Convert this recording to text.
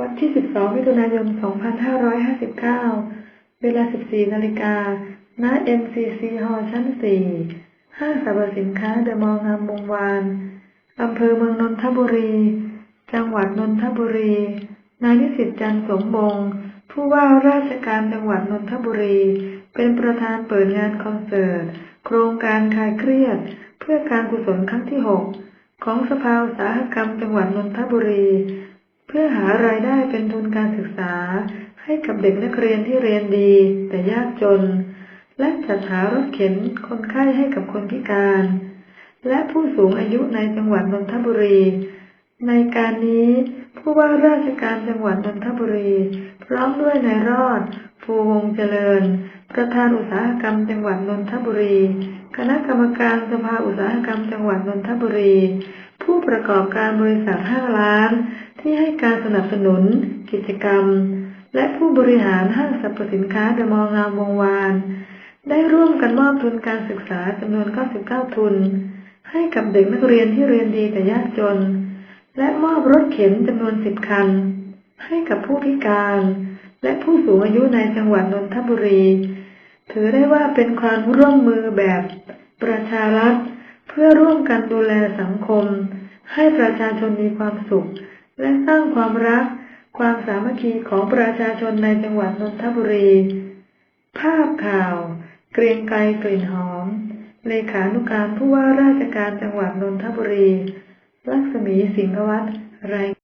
วันที่ 12 มิถุนายน 2559 เวลา 14 นาฬิกา ณ MCC Hall ชั้น 4 ห้างสรรพสินค้าเดอะมอลล์งามวงวาน อำเภอเมืองนนทบุรี จังหวัดนนทบุรี นายนิสิตจันทร์สมบงศ์ผู้ว่าราชการจังหวัดนนทบุรี เป็นประธานเปิดงานคอนเสิร์ต โครงการคลายเครียด เพื่อการกุศลครั้งที่ 6 ของสภาอุตสาหกรรมจังหวัดนนทบุรี พื่อหารายได้เป็นทุนการศึกษา ให้กับเด็กนักเรียนที่เรียนดี แต่ยากจน และจัดหารถเข็นคนไข้ให้กับคนพิการ และผู้สูงอายุในจังหวัดนนทบุรี ในการนี้ผู้ว่าราชการจังหวัดนนทบุรี พร้อมด้วยนายรอดฟูวงเจริญ ประธานอุตสาหกรรมจังหวัดนนทบุรี คณะกรรมการสภาอุตสาหกรรมจังหวัดนนทบุรี ผู้ประกอบการบริษัทห้างร้าน ที่ให้การสนับสนุน กิจกรรม และผู้บริหารห้างสรรพสินค้าเดอะมอลล์งามวงวาน ได้ร่วมกันมอบทุนการศึกษาจำนวน 99 ทุน ให้กับเด็กนักเรียนที่เรียนดีแต่ยากจน และมอบรถเข็นจำนวน 10 คัน ให้กับผู้พิการ และผู้สูงอายุในจังหวัดนนทบุรี ถือได้ว่าเป็นความร่วมมือแบบประชารัฐเพื่อร่วมกันดูแลสังคม ให้ประชาชนมีความสุข และสร้างความรัก ความสามัคคีของประชาชนในจังหวัดนนทบุรี ภาพข่าว เกรียงไกรกลิ่นหอม เลขานุการผู้ว่าราชการจังหวัดนนทบุรี ลักษมีสิงห์วัฒน์ราย